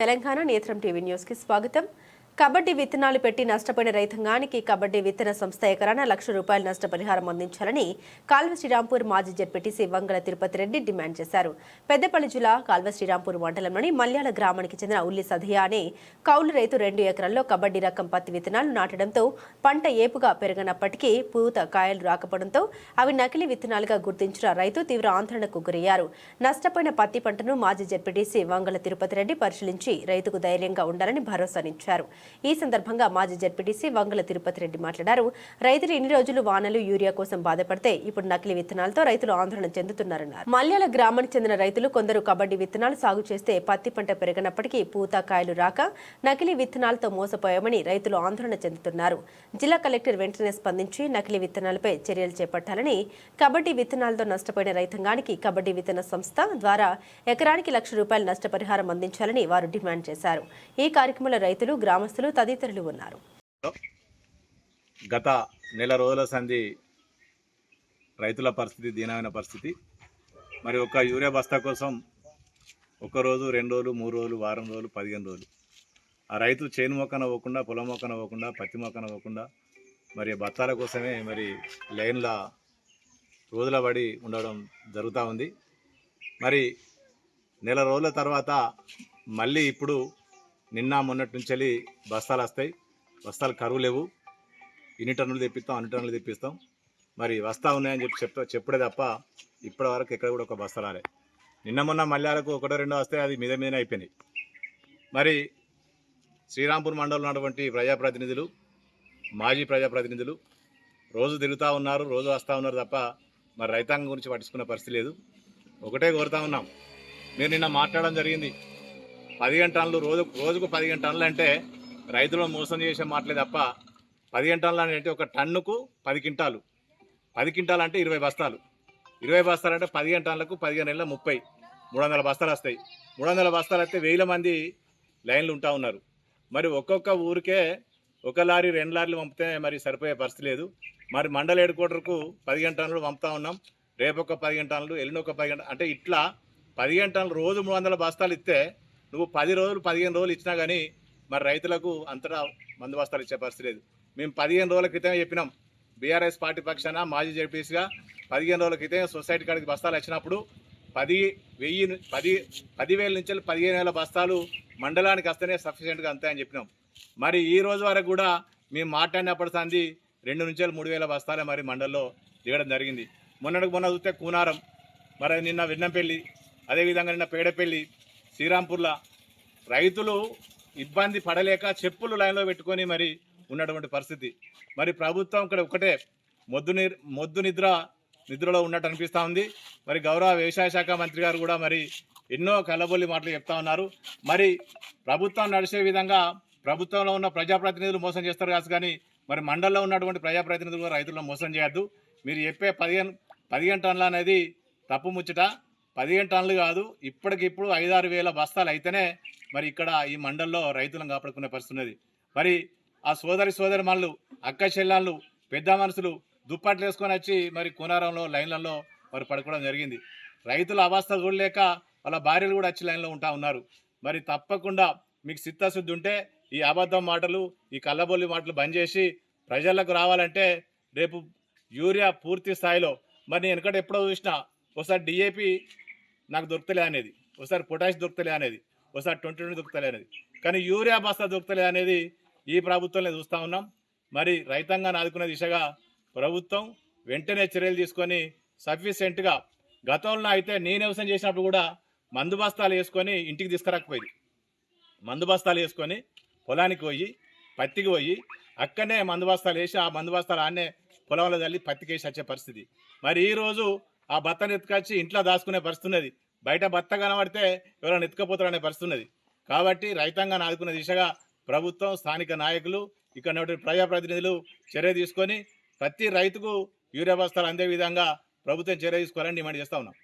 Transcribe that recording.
తెలంగాణ నేత్రం టీవీ న్యూస్కి స్వాగతం. కబడ్డీ విత్తనాలు పెట్టి నష్టపోయిన రైతాంగానికి కబడ్డీ విత్తన సంస్థ ఎకరాన లక్ష రూపాయల నష్టపరిహారం అందించాలని కాల్వ శ్రీరాంపూర్ మాజీ జడ్పీటీసీ వంగల తిరుపతి రెడ్డి డిమాండ్ చేశారు. పెద్దపల్లి జిల్లా కాల్వ శ్రీరాంపూర్ మండలంలోని మల్యాల గ్రామానికి చెందిన ఉల్లి సధియా అనే కౌలు రైతు రెండు ఎకరాల్లో కబడ్డీ రకం పత్తి విత్తనాలు నాటడంతో పంట ఏపుగా పెరగనప్పటికీ పూత కాయలు రాకపోవడంతో అవి నకిలీ విత్తనాలుగా గుర్తించిన రైతు తీవ్ర ఆందోళనకు గురయ్యారు. నష్టపోయిన పత్తి పంటను మాజీ జడ్పీటీసీ వంగల తిరుపతి రెడ్డి పరిశీలించి రైతుకు ధైర్యంగా ఉండాలని భరోసానిచ్చారు. ఈ సందర్భంగా మాజీ జడ్పీటీసీ వంగల తిరుపతి రెడ్డి మాట్లాడారు. రైతులు ఇన్ని రోజులు వానలు యూరియా కోసం బాధపడితే ఇప్పుడు నకిలీ విత్తనాలతో రైతులు ఆందోళన చెందుతున్నారన్నారు. మల్యాల గ్రామానికి చెందిన రైతులు కొందరు కబడ్డీ విత్తనాలు సాగు చేస్తే పత్తి పంట పెరిగినప్పటికీ పూత కాయలు రాక నకిలీ విత్తనాలతో మోసపోయామని రైతులు ఆందోళన చెందుతున్నారు. జిల్లా కలెక్టర్ వెంటనే స్పందించి నకిలీ విత్తనాలపై చర్యలు చేపట్టాలని కబడ్డీ విత్తనాలతో నష్టపోయిన రైతాంగానికి కబడ్డీ విత్తన సంస్థ ద్వారా ఎకరానికి లక్ష రూపాయల నష్టపరిహారం అందించాలని వారు డిమాండ్ చేశారు. ఈ కార్యక్రమంలో రైతులు గ్రామస్తులు తదితరులు ఉన్నారు. గత నెల రోజుల సంధి రైతుల పరిస్థితి దీనమైన పరిస్థితి. మరి ఒక యూరియా బస్తా కోసం ఒక రోజు రెండు రోజులు మూడు రోజులు వారం రోజులు పదిహేను రోజులు. ఆ రైతు చేను మొక్కన పోకుండా పొలం మొక్కన పోకుండా పత్తి మొక్కన పోకుండా మరి బత్తాల కోసమే మరి లైన్ల రోజుల పడి ఉండడం జరుగుతూ ఉంది. మరి నెల రోజుల తర్వాత మళ్ళీ ఇప్పుడు నిన్న మొన్నటి నుంచి వెళ్ళి బస్తాలు వస్తాయి. బస్తాలు కరువు లేవు. ఇన్ని టన్నులు తెప్పిస్తాం అన్ని టన్నులు తెప్పిస్తాం. మరి వస్తా ఉన్నాయని చెప్పి చెప్తా చెప్పుడే తప్ప ఇప్పటి వరకు ఎక్కడ కూడా ఒక బస్తా రాలే. నిన్న మొన్న మల్యాలకు ఒకటో రెండో వస్తే అది మీద మీదనే అయిపోయినాయి. మరి శ్రీరాంపూర్ మండలం ఉన్నటువంటి ప్రజాప్రతినిధులు మాజీ ప్రజాప్రతినిధులు రోజు తిరుగుతూ ఉన్నారు రోజు వస్తూ ఉన్నారు తప్ప మరి రైతాంగం గురించి పట్టించుకునే పరిస్థితి లేదు. ఒకటే కోరుతా ఉన్నాం. మీరు నిన్న మాట్లాడడం జరిగింది. పదిహేను టన్నులు రోజు రోజుకు పదిహేను టన్నులు అంటే రైతులను మోసం చేసే మాటలే తప్ప పదిహేను టన్నులు అంటే ఒక టన్నుకు పది క్వింటాలు. పది క్వింటాలు అంటే ఇరవై బస్తాలు. ఇరవై బస్తాలు అంటే పదిహేను టన్నులకు పదిహేను నెలల ముప్పై మూడు వందల బస్తాలు వస్తాయి. మూడు వందల బస్తాలు అయితే వేల మంది లైన్లు ఉంటా ఉన్నారు. మరి ఒక్కొక్క ఊరికే ఒక లారీ రెండు లారీలు పంపితే మరి సరిపోయే పరిస్థితి లేదు. మరి మండల హెడ్ క్వార్టర్కు పదిహేను టన్నులు పంపుతా ఉన్నాం. రేపు ఒక పదిహేను టన్నులు ఎల్లుండి ఒక పదిహేను అంటే ఇట్లా పదిహేను టన్నులు రోజు మూడు వందల బస్తాలు ఇస్తే నువ్వు పది రోజులు పదిహేను రోజులు ఇచ్చినా కానీ మరి రైతులకు అంతటా మందు బస్తాలు ఇచ్చే పరిస్థితి లేదు. మేము పదిహేను రోజుల క్రితమే చెప్పినాం. బీఆర్ఎస్ పార్టీ పక్షాన మాజీ జడ్పీసీగా పదిహేను రోజుల క్రితం సొసైటీ కాడికి బస్తాలు వచ్చినప్పుడు పది వెయ్యి పది పదివేల నుంచి పదిహేను వేల బస్తాలు మండలానికి వస్తేనే సఫిషియెంట్గా అంతే అని చెప్పినాం. మరి ఈ రోజు వరకు కూడా మేము మాట్లాడినప్పటి సంది రెండు నుంచి మూడు వేల బస్తాలే మరి మండల్లో దిగడం జరిగింది. మొన్నటికి మొన్న చూస్తే కూనారం మరి నిన్న విన్నంపల్లి అదేవిధంగా నిన్న పేడపల్లి శ్రీరాంపూర్ల రైతులు ఇబ్బంది పడలేక చెప్పులు లైన్లో పెట్టుకొని మరి ఉన్నటువంటి పరిస్థితి. మరి ప్రభుత్వం ఇక్కడ ఒకటే మొద్దు మొద్దు నిద్ర నిద్రలో ఉన్నట్టు అనిపిస్తూ ఉంది. మరి గౌరవ వ్యవసాయ శాఖ మంత్రి గారు కూడా మరి ఎన్నో కలబొల్లి మాటలు చెప్తా ఉన్నారు. మరి ప్రభుత్వం నడిచే విధంగా ప్రభుత్వంలో ఉన్న ప్రజాప్రతినిధులు మోసం చేస్తారు కాదు కానీ మరి మండలంలో ఉన్నటువంటి ప్రజాప్రతినిధులు కూడా రైతులను మోసం చేయొద్దు. మీరు చెప్పే పదిహేను పదిహేను టన్నులు అనేది తప్పు ముచ్చట. పదిహేను టన్నులు కాదు ఇప్పటికిప్పుడు ఐదారు వేల బస్తాలు అయితేనే మరి ఇక్కడ ఈ మండల్లో రైతులను కాపాడుకునే పరిస్థితి ఉన్నది. మరి ఆ సోదరి సోదరి మనులు అక్క చెల్లెళ్ళు పెద్ద మనుషులు దుప్పట్లు వేసుకొని వచ్చి మరి కోనారంలో లైన్లలో మరి పడుకోవడం జరిగింది. రైతుల అవస్థ చూడలేక వాళ్ళ భార్యలు కూడా వచ్చి లైన్లో ఉంటా ఉన్నారు. మరి తప్పకుండా మీకు చిత్తశుద్ధి ఉంటే ఈ అబద్ధం మాటలు ఈ కళ్ళబొల్లి మాటలు బంద్ చేసి ప్రజలకు రావాలంటే రేపు యూరియా పూర్తి స్థాయిలో. మరి నేను ఎక్కడ ఎప్పుడో చూసినా ఒకసారి డిఏపి నాకు దొరుకుతలే అనేది. ఒకసారి పొటాష్ దొరుకుతలే అనేది. ఒకసారి ట్వంటీ ట్వంటీ దొరుకుతలే అనేది. కానీ యూరియా బస్తా దొరుకుతలే అనేది ఈ ప్రభుత్వంలో చూస్తూ ఉన్నాం. మరి రైతాంగాన్ని ఆదుకునే దిశగా ప్రభుత్వం వెంటనే చర్యలు తీసుకొని సఫిషియెంట్గా గతంలో అయితే నేను వ్యవసాయం చేసినప్పుడు కూడా మందు బస్తాలు వేసుకొని ఇంటికి తీసుకురాకపోయింది. మందు బస్తాలు వేసుకొని పొలానికి పోయి పత్తికి పోయి అక్కడనే మందు బస్తాలు వేసి ఆ మందు బస్తాలు ఆనే పొలంలో చల్లి పత్తికి వేసి వచ్చే పరిస్థితి. మరి ఈరోజు ఆ బత్తను ఎత్తుకొచ్చి ఇంట్లో దాచుకునే పరిస్థితున్నది బయట బత్త కనబడితే ఎవరైనా ఎత్తుకపోతారనే పరిస్థితున్నది కాబట్టి రైతాంగాన్ని ఆదుకునే దిశగా ప్రభుత్వం స్థానిక నాయకులు ఇక్కడ ప్రజాప్రతినిధులు చర్య తీసుకొని ప్రతి రైతుకు యూరియా బస్తాలు అందే విధంగా ప్రభుత్వం చర్య తీసుకోవాలని డిమాండ్ చేస్తా ఉన్నాం.